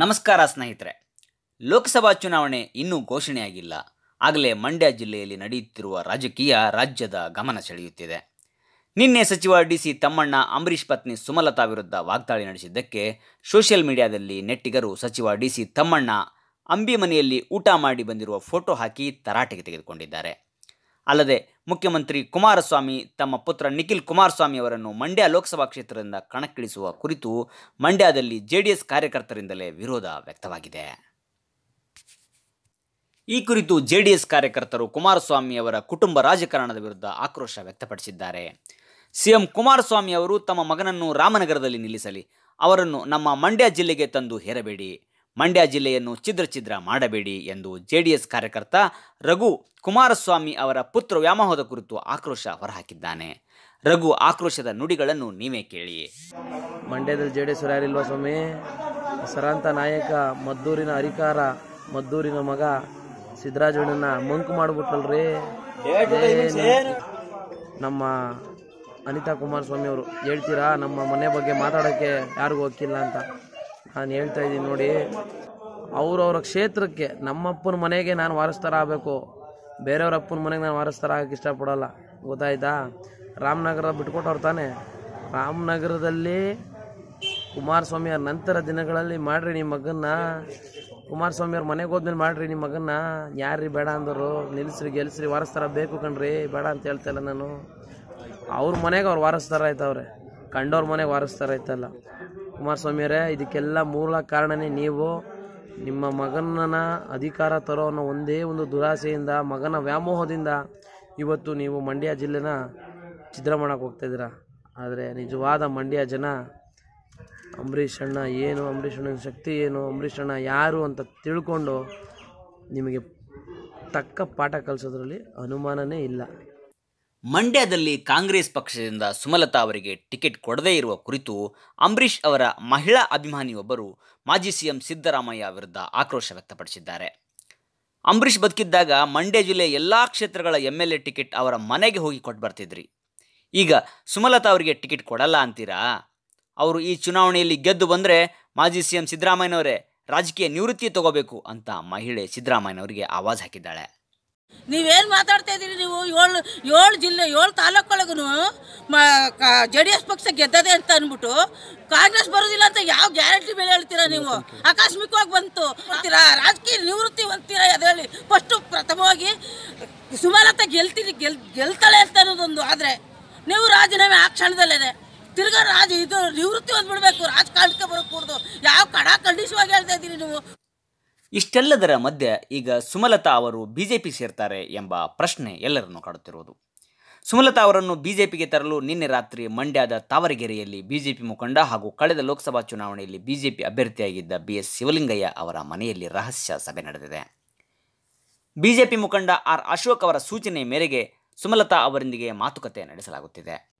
ನಮಸ್ಕಾರ ಸ್ನೇಹಿತರೆ. ಲೋಕಸಭಾ ಚುನಾವಣೆ ಇನ್ನೂ ಘೋಷಣೆಯಾಗಿಲ್ಲ. ಆಗಲೇ ಮಂಡ್ಯ ಜಿಲ್ಲೆಯಲ್ಲಿ ನಡೆಯುತ್ತಿರುವ ರಾಜಕೀಯ ರಾಜ್ಯದ ಗಮನ ಸೆಳೆಯುತ್ತಿದೆ. ನಿನ್ನೆ ಸಚಿವ ಡಿ ಸಿ ತಮ್ಮಣ್ಣ ಅಂಬರೀಷ್ ಪತ್ನಿ ಸುಮಲತಾ ವಿರುದ್ಧ ವಾಗ್ದಾಳಿ ನಡೆಸಿದ್ದಕ್ಕೆ ಸೋಷಿಯಲ್ ಮೀಡಿಯಾದಲ್ಲಿ ನೆಟ್ಟಿಗರು ಸಚಿವ ಡಿ ಸಿ ತಮ್ಮಣ್ಣ ಅಂಬಿ ಮನೆಯಲ್ಲಿ ಊಟ ಮಾಡಿ ಬಂದಿರುವ ಫೋಟೋ ಹಾಕಿ ತರಾಟೆಗೆ ತೆಗೆದುಕೊಂಡಿದ್ದಾರೆ. ಅಲ್ಲದೆ ಮುಖ್ಯಮಂತ್ರಿ ಕುಮಾರಸ್ವಾಮಿ ತಮ್ಮ ಪುತ್ರ ನಿಖಿಲ್ ಕುಮಾರಸ್ವಾಮಿ ಅವರನ್ನು ಮಂಡ್ಯ ಲೋಕಸಭಾ ಕ್ಷೇತ್ರದಿಂದ ಕಣಕ್ಕಿಳಿಸುವ ಕುರಿತು ಮಂಡ್ಯದಲ್ಲಿ ಜೆಡಿಎಸ್ ಕಾರ್ಯಕರ್ತರಿಂದಲೇ ವಿರೋಧ ವ್ಯಕ್ತವಾಗಿದೆ. ಈ ಕುರಿತು ಜೆಡಿಎಸ್ ಕಾರ್ಯಕರ್ತರು ಕುಮಾರಸ್ವಾಮಿ ಅವರ ಕುಟುಂಬ ರಾಜಕಾರಣದ ವಿರುದ್ಧ ಆಕ್ರೋಶ ವ್ಯಕ್ತಪಡಿಸಿದ್ದಾರೆ. ಸಿಎಂ ಕುಮಾರಸ್ವಾಮಿ ಅವರು ತಮ್ಮ ಮಗನನ್ನು ರಾಮನಗರದಲ್ಲಿ ನಿಲ್ಲಿಸಲಿ, ಅವರನ್ನು ನಮ್ಮ ಮಂಡ್ಯ ಜಿಲ್ಲೆಗೆ ತಂದು ಹೇರಬೇಡಿ ಮಂಡ್ಯ ಜಿಲ್ಲೆಯನ್ನು ಛಿದ್ರ ಛಿದ್ರ ಮಾಡಬೇಡಿ ಎಂದು ಜೆಡಿಎಸ್ ಕಾರ್ಯಕರ್ತ ರಘು ಕುಮಾರಸ್ವಾಮಿ ಅವರ ಪುತ್ರ ವ್ಯಾಮೋಹದ ಕುರಿತು ಆಕ್ರೋಶ ಹೊರಹಾಕಿದ್ದಾನೆ. ರಘು ಆಕ್ರೋಶದ ನುಡಿಗಳನ್ನು ನೀವೇ ಕೇಳಿ. ಮಂಡ್ಯದಲ್ಲಿ ಜೆ ಡಿ ಎಸ್ ಯಾರಿಲ್ವಾ ಸ್ವಾಮಿ? ಸರಾಂತ ನಾಯಕ, ಮದ್ದೂರಿನ ಅಧಿಕಾರ, ಮದ್ದೂರಿನ ಮಗ ಸಿದ್ದರಾಜಣ್ಣನ ಮಂಕು ಮಾಡ್ಬಿಟ್ರಲ್ರಿ. ನಮ್ಮ ಅನಿತಾ ಕುಮಾರಸ್ವಾಮಿ ಅವರು ಹೇಳ್ತೀರಾ? ನಮ್ಮ ಮನೆ ಬಗ್ಗೆ ಮಾತಾಡೋಕ್ಕೆ ಯಾರಿಗೂ ಹೋಗಿಲ್ಲ ಅಂತ. ನಾನು ಹೇಳ್ತಾ ಇದ್ದೀನಿ ನೋಡಿ, ಅವ್ರವ್ರ ಕ್ಷೇತ್ರಕ್ಕೆ ನಮ್ಮಪ್ಪನ ಮನೆಗೆ ನಾನು ವಾರಸ್ತಾರ ಆಗಬೇಕು. ಬೇರೆಯವ್ರ ಅಪ್ಪನ ಮನೆಗೆ ನಾನು ವಾರಸ್ತಾರ ಆಗಕ್ಕೆ ಇಷ್ಟಪಡೋಲ್ಲ. ಗೊತ್ತಾಯ್ತಾ? ರಾಮನಗರ ಬಿಟ್ಕೊಟ್ಟವ್ರು ತಾನೆ. ರಾಮನಗರದಲ್ಲಿ ಕುಮಾರಸ್ವಾಮಿಯವ್ರ ನಂತರ ದಿನಗಳಲ್ಲಿ ಮಾಡಿರಿ ನಿಮ್ಮ ಮಗನ್ನ. ಕುಮಾರಸ್ವಾಮಿಯವ್ರ ಮನೆಗೆ ಹೋದ್ಮೇಲೆ ಮಾಡಿರಿ ನಿಮ್ಮ ಮಗನ್ನ. ಯಾರ್ರಿ ಬೇಡ ಅಂದರು? ನಿಲ್ಲಿಸ್ರಿ ಗೆಲ್ಸ್ರಿ, ವಾರಸ್ತಾರ ಬೇಕು ಕಣ್ರಿ. ಬೇಡ ಅಂತ ಹೇಳ್ತಾಯಿಲ್ಲ ನಾನು. ಅವ್ರ ಮನೆಗೆ ಅವ್ರು ವಾರಸ್ತಾರ ಆಯ್ತವ್ರೆ. ಕಂಡವ್ರ ಮನೆಗೆ ವಾರಸ್ತಾರ ಆಯ್ತಲ್ಲ. ಕುಮಾರಸ್ವಾಮಿಯವರೇ ಇದಕ್ಕೆಲ್ಲ ಮೂಲ ಕಾರಣನೇ ನೀವು. ನಿಮ್ಮ ಮಗನನ್ನ ಅಧಿಕಾರ ತರೋ ಅನ್ನೋ ಒಂದೇ ಒಂದು ದುರಾಸೆಯಿಂದ, ಮಗನ ವ್ಯಾಮೋಹದಿಂದ ಇವತ್ತು ನೀವು ಮಂಡ್ಯ ಜಿಲ್ಲೆನ ಛಿದ್ರ ಹೋಗ್ತಾ ಇದ್ದೀರಾ. ಆದರೆ ನಿಜವಾದ ಮಂಡ್ಯ ಜನ, ಅಂಬರೀಷ್ ಅಣ್ಣ ಏನು, ಅಂಬರೀಷ್ ಅಣ್ಣನ ಶಕ್ತಿ ಏನು, ಅಂಬರೀಷ್ ಅಣ್ಣ ಯಾರು ಅಂತ ತಿಳ್ಕೊಂಡು ನಿಮಗೆ ತಕ್ಕ ಪಾಠ ಕಲಿಸೋದ್ರಲ್ಲಿ ಅನುಮಾನನೇ ಇಲ್ಲ. ಮಂಡ್ಯದಲ್ಲಿ ಕಾಂಗ್ರೆಸ್ ಪಕ್ಷದಿಂದ ಸುಮಲತಾ ಅವರಿಗೆ ಟಿಕೆಟ್ ಕೊಡದೇ ಇರುವ ಕುರಿತು ಅಂಬರೀಷ್ ಅವರ ಮಹಿಳಾ ಅಭಿಮಾನಿಯೊಬ್ಬರು ಮಾಜಿ ಸಿಎಂ ಸಿದ್ದರಾಮಯ್ಯ ವಿರುದ್ಧ ಆಕ್ರೋಶ ವ್ಯಕ್ತಪಡಿಸಿದ್ದಾರೆ. ಅಂಬರೀಷ್ ಬದುಕಿದ್ದಾಗ ಮಂಡ್ಯ ಜಿಲ್ಲೆ ಎಲ್ಲ ಕ್ಷೇತ್ರಗಳ ಎಂ ಎಲ್ ಎ ಟಿಕೆಟ್ ಅವರ ಮನೆಗೆ ಹೋಗಿ ಕೊಟ್ಟು ಬರ್ತಿದ್ರಿ. ಈಗ ಸುಮಲತಾ ಅವರಿಗೆ ಟಿಕೆಟ್ ಕೊಡಲ್ಲ ಅಂತೀರಾ? ಅವರು ಈ ಚುನಾವಣೆಯಲ್ಲಿ ಗೆದ್ದು ಬಂದರೆ ಮಾಜಿ ಸಿಎಂ ಸಿದ್ದರಾಮಯ್ಯನವರೇ ರಾಜಕೀಯ ನಿವೃತ್ತಿ ತಗೋಬೇಕು ಅಂತ ಮಹಿಳೆ ಸಿದ್ದರಾಮಯ್ಯನವರಿಗೆ ಆವಾಜ್ ಹಾಕಿದ್ದಾಳೆ. ನೀವೇನು ಮಾತಾಡ್ತಾ ಇದ್ದೀರಿ ನೀವು? ಏಳು ಏಳು ಜಿಲ್ಲೆ, ಏಳು ತಾಲೂಕೊಳಗೂ ಜೆ ಡಿ ಎಸ್ ಪಕ್ಷ ಗೆದ್ದದೆ ಅಂತ ಅಂದ್ಬಿಟ್ಟು ಕಾಂಗ್ರೆಸ್ ಬರೋದಿಲ್ಲ ಅಂತ ಯಾವ ಗ್ಯಾರಂಟಿ ಮೇಲೆ ಹೇಳ್ತೀರಾ ನೀವು? ಆಕಸ್ಮಿಕವಾಗಿ ಬಂತು. ಅಂತೀರಾ? ರಾಜಕೀಯ ನಿವೃತ್ತಿ ಅಂತೀರಾ? ಅದರಲ್ಲಿ ಫಸ್ಟು ಪ್ರಥಮವಾಗಿ ಸುಮಲತ ಗೆಲ್ತೀನಿ ಗೆಲ್, ಗೆಲ್ತಾಳೆ ಅಂತ ಅನ್ನೋದೊಂದು. ಆದರೆ ನೀವು ರಾಜೀನಾಮೆ ಆ ಕ್ಷಣದಲ್ಲೇ ತಿರ್ಗಾ ರಾಜ ಇದು ನಿವೃತ್ತಿ ಹೊಂದ್ಬಿಡ್ಬೇಕು. ರಾಜಕಾರಣಕ್ಕೆ ಬರೋಕೂಡ್ದು. ಯಾವ ಕಡಾ ಖಂಡಿಸುವಾಗಿ ಹೇಳ್ತಾ ಇದ್ದೀರಿ ನೀವು? ಇಷ್ಟೆಲ್ಲದರ ಮಧ್ಯೆ ಈಗ ಸುಮಲತಾ ಅವರು ಬಿಜೆಪಿ ಸೇರ್ತಾರೆ ಎಂಬ ಪ್ರಶ್ನೆ ಎಲ್ಲರನ್ನು ಕಾಡುತ್ತಿರುವುದು. ಸುಮಲತಾ ಅವರನ್ನು ಬಿಜೆಪಿಗೆ ತರಲು ನಿನ್ನೆ ರಾತ್ರಿ ಮಂಡ್ಯದ ತಾವರಗೆರೆಯಲ್ಲಿ ಬಿಜೆಪಿ ಮುಖಂಡ ಹಾಗೂ ಕಳೆದ ಲೋಕಸಭಾ ಚುನಾವಣೆಯಲ್ಲಿ ಬಿಜೆಪಿ ಅಭ್ಯರ್ಥಿಯಾಗಿದ್ದ ಬಿ ಎಸ್ ಶಿವಲಿಂಗಯ್ಯ ಅವರ ಮನೆಯಲ್ಲಿ ರಹಸ್ಯ ಸಭೆ ನಡೆದಿದೆ. ಬಿಜೆಪಿ ಮುಖಂಡ ಆರ್ ಅಶೋಕ್ ಅವರ ಸೂಚನೆ ಮೇರೆಗೆ ಸುಮಲತಾ ಅವರೊಂದಿಗೆ ಮಾತುಕತೆ ನಡೆಸಲಾಗುತ್ತಿದೆ.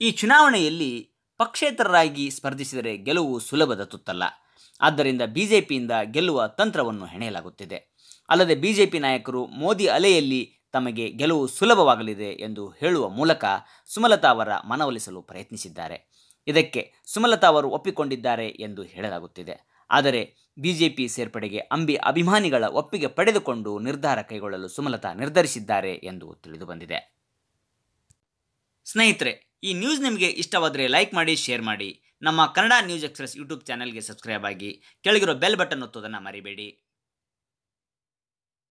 ಈ ಚುನಾವಣೆಯಲ್ಲಿ ಪಕ್ಷೇತರರಾಗಿ ಸ್ಪರ್ಧಿಸಿದರೆ ಗೆಲುವು ಸುಲಭದ ತುತ್ತಲ್ಲ. ಆದ್ದರಿಂದ ಬಿಜೆಪಿಯಿಂದ ಗೆಲ್ಲುವ ತಂತ್ರವನ್ನು ಹೆಣೆಯಲಾಗುತ್ತಿದೆ. ಅಲ್ಲದೆ ಬಿಜೆಪಿ ನಾಯಕರು ಮೋದಿ ಅಲೆಯಲ್ಲಿ ತಮಗೆ ಗೆಲುವು ಸುಲಭವಾಗಲಿದೆ ಎಂದು ಹೇಳುವ ಮೂಲಕ ಸುಮಲತಾ ಅವರ ಮನವೊಲಿಸಲು ಪ್ರಯತ್ನಿಸಿದ್ದಾರೆ. ಇದಕ್ಕೆ ಸುಮಲತಾ ಅವರು ಒಪ್ಪಿಕೊಂಡಿದ್ದಾರೆ ಎಂದು ಹೇಳಲಾಗುತ್ತಿದೆ. ಆದರೆ ಬಿಜೆಪಿ ಸೇರ್ಪಡೆಗೆ ಅಂಬಿ ಅಭಿಮಾನಿಗಳ ಒಪ್ಪಿಗೆ ಪಡೆದುಕೊಂಡು ನಿರ್ಧಾರ ಕೈಗೊಳ್ಳಲು ಸುಮಲತಾ ನಿರ್ಧರಿಸಿದ್ದಾರೆ ಎಂದು ತಿಳಿದುಬಂದಿದೆ. ಸ್ನೇಹಿತರೆ, ಈ ನ್ಯೂಸ್ ನಿಮಗೆ ಇಷ್ಟವಾದರೆ ಲೈಕ್ ಮಾಡಿ, ಶೇರ್ ಮಾಡಿ. ನಮ್ಮ ಕನ್ನಡ ನ್ಯೂಸ್ ಎಕ್ಸ್ಪ್ರೆಸ್ ಯೂಟ್ಯೂಬ್ ಚಾನಲ್ಗೆ ಸಬ್ಸ್ಕ್ರೈಬ್ ಆಗಿ ಕೆಳಗಿರೋ ಬೆಲ್ ಬಟನ್ ಒತ್ತೋದನ್ನು ಮರಿಬೇಡಿ.